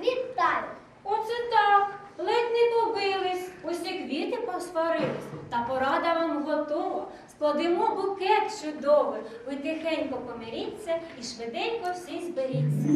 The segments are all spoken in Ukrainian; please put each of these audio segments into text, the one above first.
вітаю. Оце так. Ледь не побились, усі квіти посварились, та порада вам готова. Складемо букет чудовий. Ви тихенько помиріться і швиденько всі зберіться.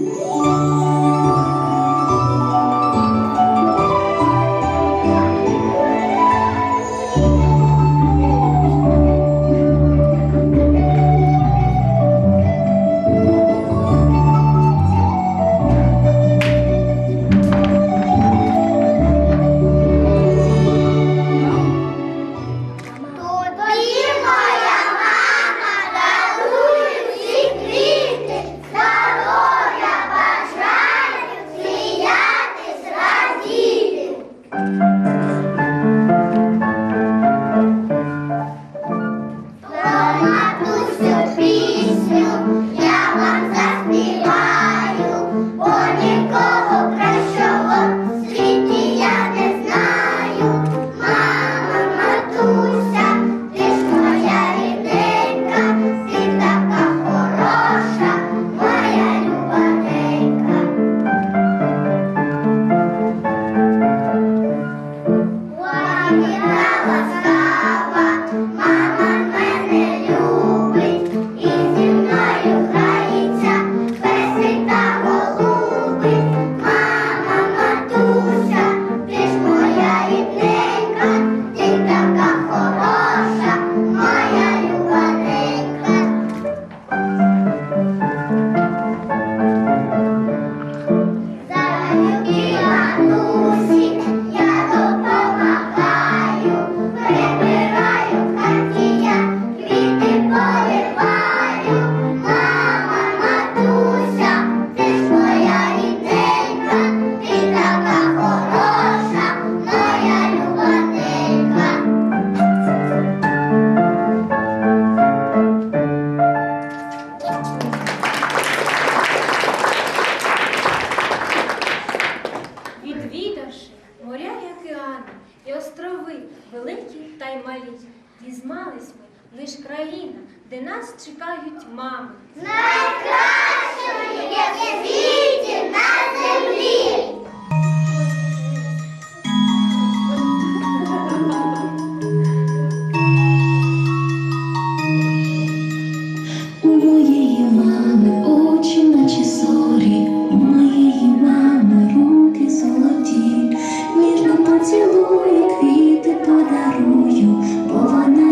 малі, дізнались ми лиш країна, де нас чекають мами. Найкращою є світі на землі. бо вона.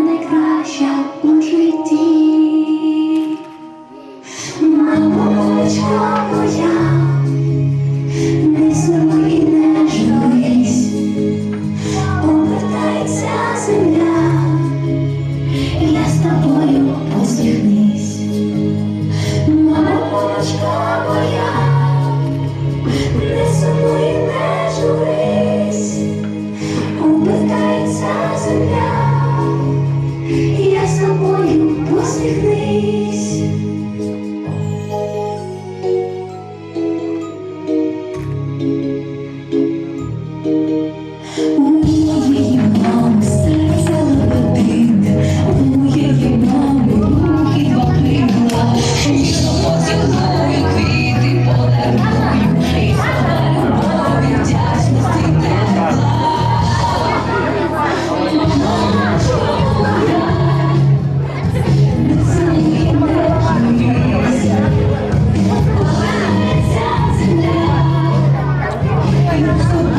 Yeah.